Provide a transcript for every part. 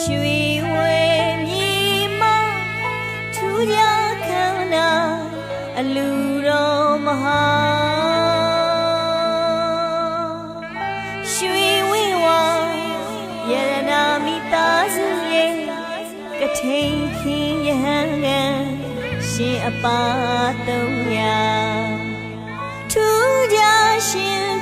ရွှေဝဲမြေမထူးကြခန္ဓာအလူတော်မဟာရွှေဝဲဝါယရနာမိသားစုရဲ့ကထိန်ခင်ယဟန်ကရှင်အပါသုံးရာထူးကြရှင်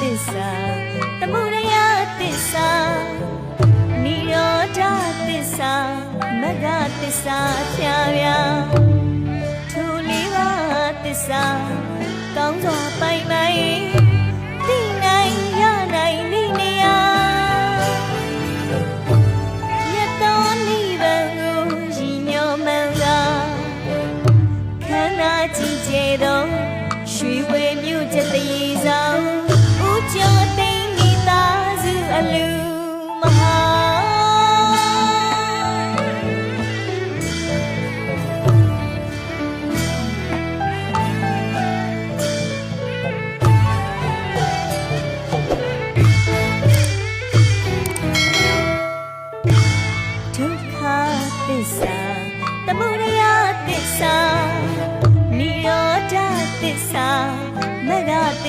သစ္စာသမုဒယသစ္စာនិရောဓသစ္စာမဂ္ဂသစ္စာဖြာဖြာ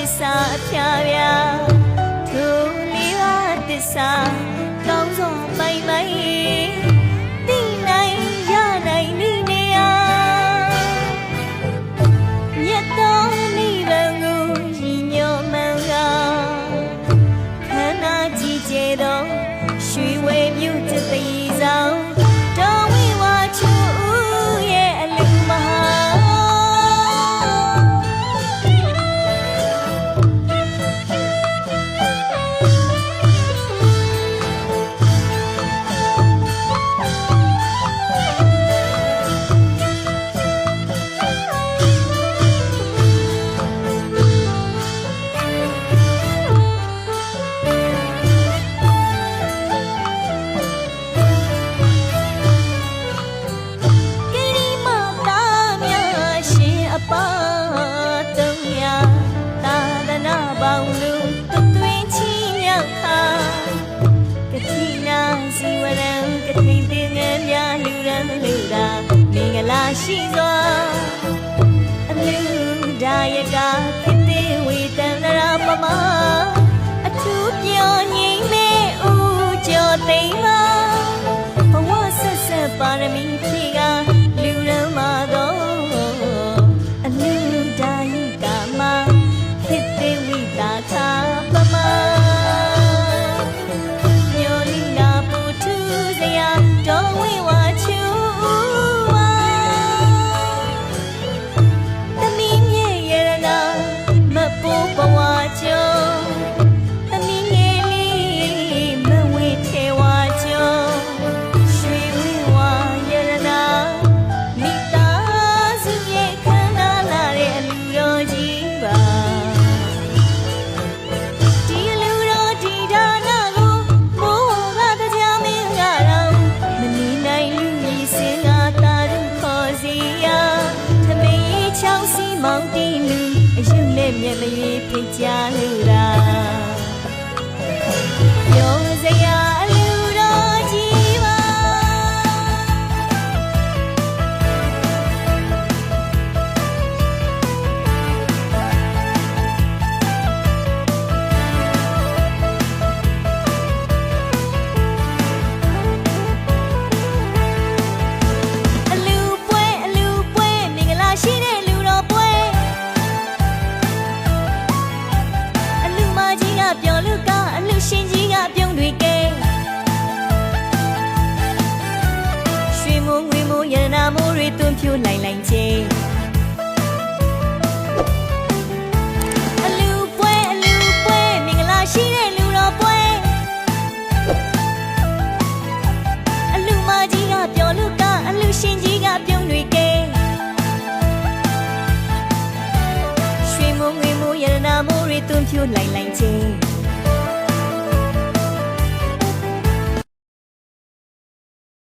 သစ္စာအဖြာဖြာထိုလေးပါးသစ္စာကောင်းစွာပိုင်ပိုင် ရှိစွာအလူဒါယကခိတေဝေတန္တရာပမအထူးပြောငိမ့်မဲ့ဦးကျော်သိမ်းပါဘဝဆက်ဆက်ပါရမီဖြည့်ကလူရမ်းမာတော့အလူဒါယကမခိတေဝိတာခာပမညိုလီနာပူထူးစရာတော်ဝေ ယုနဲ့မျက်မရွေးဖိတ်ကြလူတာ လေးသွန်ဖြိုးနိုင်နိုင်ချင်းအလူပွဲအလူပွဲမင်္ဂလာရှိတဲ့လူတော်ပွဲအလူမကြီးကပျော်လူကအလူရှင်ကြီးကပြုံးတွေကဲရွှေမုံငွေမူရတနာမိုးတွေသွန်ဖြိုးနိုင်နိုင်ချင်း